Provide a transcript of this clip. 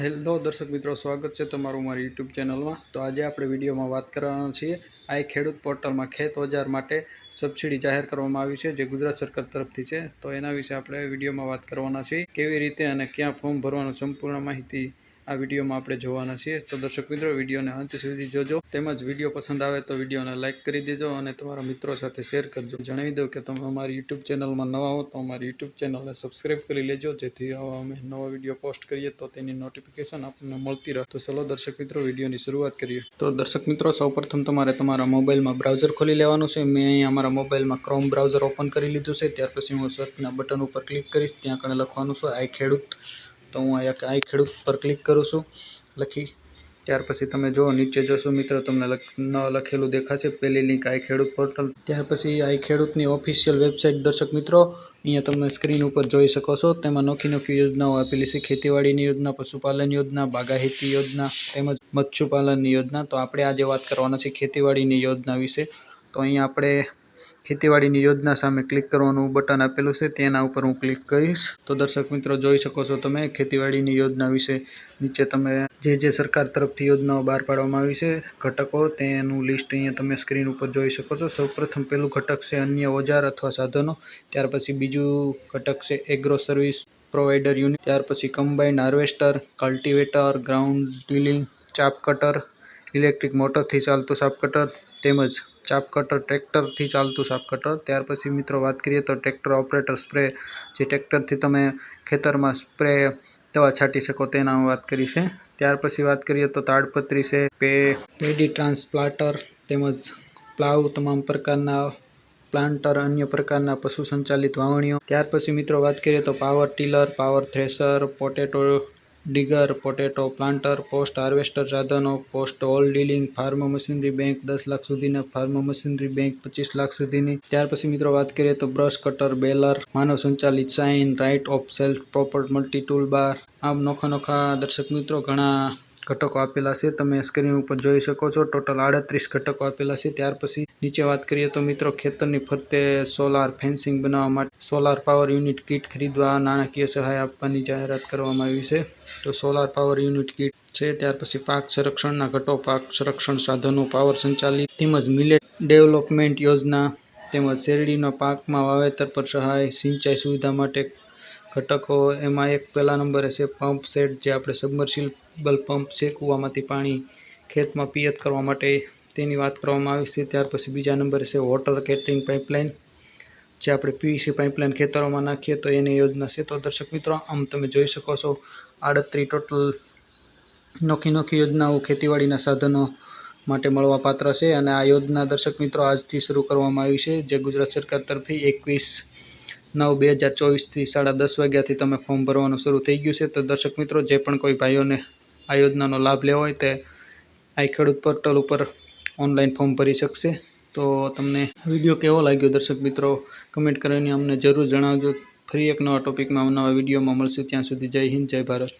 Hello દર્શક મિત્રો, સ્વાગત છે તમારું મારી યુટ્યુબ ચેનલમાં. તો આજે આપણે વિડીયોમાં વાત કરવાના છીએ આ ખેડૂત પોર્ટલમાં ખેત ઓજાર માટે સબસિડી જાહેર કરવામાં આવી છે જે ગુજરાત સરકાર તરફથી છે. તો એના વિશે આપણે વિડીયોમાં વાત કરવાના છીએ, કેવી રીતે અને ક્યાં ફોર્મ ભરવાનું સંપૂર્ણ માહિતી આ વિડીયોમાં આપણે જોવાના છીએ. તો દર્શક મિત્રો, વિડીયોને અંત સુધી જોજો. તેમજ વીડિયો પસંદ આવે તો વિડીયોને લાઇક કરી દેજો અને તમારા મિત્રો સાથે શેર કરજો. જણાવી દઉં કે તમે અમારી યુટ્યુબ ચેનલમાં નવા હો તો અમારી યુટ્યુબ ચેનલને સબસ્ક્રાઈબ કરી લેજો. જેથી અમે નવા વીડિયો પોસ્ટ કરીએ તો તેની નોટિફિકેશન આપણને મળતી રહે. તો ચલો દર્શક મિત્રો, વિડીયોની શરૂઆત કરીએ. તો દર્શક મિત્રો, સૌપ્રથમ તમારે તમારા મોબાઈલમાં બ્રાઉઝર ખોલી લેવાનું છે. મેં અહીં અમારા મોબાઈલમાં ક્રોમ બ્રાઉઝર ઓપન કરી લીધું છે. ત્યાર પછી હું સર્ચના બટન ઉપર ક્લિક કરીશ. ત્યાં કણે લખવાનું છે આઈ ખેડૂત તો હું અહીંયા અહીં ખેડૂત પર ક્લિક કરું છું, લખી. ત્યાર પછી તમે જો નીચે જોશો મિત્રો, તમને ન લખેલું દેખાશે પહેલી લિંક આઈ ખેડૂત પોર્ટલ ત્યાર પછી આઈ ખેડૂતની ઓફિશિયલ વેબસાઇટ દર્શક મિત્રો, અહીંયા તમે સ્ક્રીન ઉપર જોઈ શકો છો. તેમાં નોખી નોખી યોજનાઓ આપેલી છે, ખેતીવાડીની યોજના, પશુપાલન યોજના, બાગાયતી યોજના, તેમજ મત્સ્યપાલનની યોજના. તો આપણે આજે વાત કરવાના છે ખેતીવાડીની યોજના વિશે. તો અહીંયા આપણે ખેતીવાડીની યોજના સામે ક્લિક કરવાનું બટન આપેલું છે, તેના ઉપર હું ક્લિક કરીશ. તો દર્શક મિત્રો, જોઈ શકો છો તમે, ખેતીવાડીની યોજના વિશે નીચે તમે જે જે સરકાર તરફથી યોજનાઓ બહાર પાડવામાં આવી છે, ઘટકો, તેનું લિસ્ટ અહીંયા તમે સ્ક્રીન ઉપર જોઈ શકો છો. સૌપ્રથમ પહેલું ઘટક છે અન્ય ઓજાર અથવા સાધનો, ત્યાર પછી બીજું ઘટક છે એગ્રો સર્વિસ પ્રોવાઈડર યુનિટ ત્યાર પછી combined harvester cultivator ground dealing chaff cutter electric મોટરથી ચાલતું સાપ કટર તેમજ ચાપ કટર ટ્રેક્ટરથી ચાલતું સાપ કટર. ત્યાર પછી મિત્રો વાત કરીએ તો ટ્રેક્ટર ઓપરેટર સ્પ્રે. જે ટ્રેક્ટરથી તમે ખેતરમાં સ્પ્રે દવા છાંટી શકો તેના વાત કરી છે. ત્યાર પછી વાત કરીએ તો તાડપત્રી છે, પે, પેડી ટ્રાન્સપ્લાન્ટર તેમજ પ્લાવ તમામ પ્રકારના પ્લાન્ટર, અન્ય પ્રકારના પશુ સંચાલિત વાવણીઓ. ત્યાર પછી મિત્રો વાત કરીએ તો power tiller, power thresher potato digger, potato planter, post harvester, સાધનો, post all dealing, farm machinery bank, દસ લાખ સુધીના ફાર્મ મશીનરી બેંક, પચીસ લાખ સુધીની. ત્યાર પછી મિત્રો વાત કરીએ તો બ્રશ કટર, બેલર, માનવ સંચાલિત sign, right of self proper multi tool bar. આમ નોખા નોખા દર્શક મિત્રો ઘણા ઘટકો આપેલા છે. તમે સ્ક્રીન ઉપર જોઈ શકો છો. ટોટલ આડત્રીસ ઘટકો આપેલા છે. ત્યાર પછી નીચે વાત કરીએ તો મિત્રો, ખેતરની ફરતે સોલાર ફેન્સિંગ બનાવવા માટે સોલાર પાવર યુનિટ કીટ ખરીદવા નાણાકીય સહાય આપવાની જાહેરાત કરવામાં આવી છે. તો સોલાર પાવર યુનિટ કીટ છે. ત્યાર પછી પાક સંરક્ષણના ઘટો, પાક સંરક્ષણ સાધનો પાવર સંચાલિત તેમજ મિલેટ ડેવલપમેન્ટ યોજના તેમજ શેરડીના પાકમાં વાવેતર પર સહાય, સિંચાઈ સુવિધા માટે ઘટકો, એમાં એક પહેલા નંબરે છે પંપ સેટ, જે આપણે સબમર્સિબલ પંપ છે કૂવામાંથી પાણી ખેતમાં પિયત કરવા માટે તેની વાત કરવામાં આવી છે. ત્યાર પછી બીજા નંબરે છે વોટર કેટરિંગ પાઇપલાઇન, જે આપણે પીવીસી પાઇપલાઇન ખેતરોમાં નાખીએ તો એની યોજના છે. તો દર્શક મિત્રો, આમ તમે જોઈ શકો છો આડત્રીસ ટોટલ નોખી નોખી યોજનાઓ ખેતીવાડીના સાધનો માટે મળવાપાત્ર છે. અને આ યોજના દર્શક મિત્રો, આજથી શરૂ કરવામાં આવી છે. જે ગુજરાત સરકાર તરફથી એકવીસ નવ બે હજાર ચોવીસથી સાડા દસ વાગ્યાથી તમે ફોર્મ ભરવાનું શરૂ થઈ ગયું છે. તો દર્શક મિત્રો, જે પણ કોઈ ભાઈઓને આ યોજનાનો લાભ લેવો હોય તે આ ખેડૂત પોર્ટલ ઉપર ઓનલાઈન ફોર્મ ભરી શકશે. તો તમને વીડિયો કેવો લાગ્યો દર્શક મિત્રો? કમેન્ટ કરીને અમને જરૂર જણાવજો. ફરી એક નવા ટોપિકમાં નવા વિડીયોમાં મળશું. ત્યાં સુધી જય હિન્દ, જય ભારત.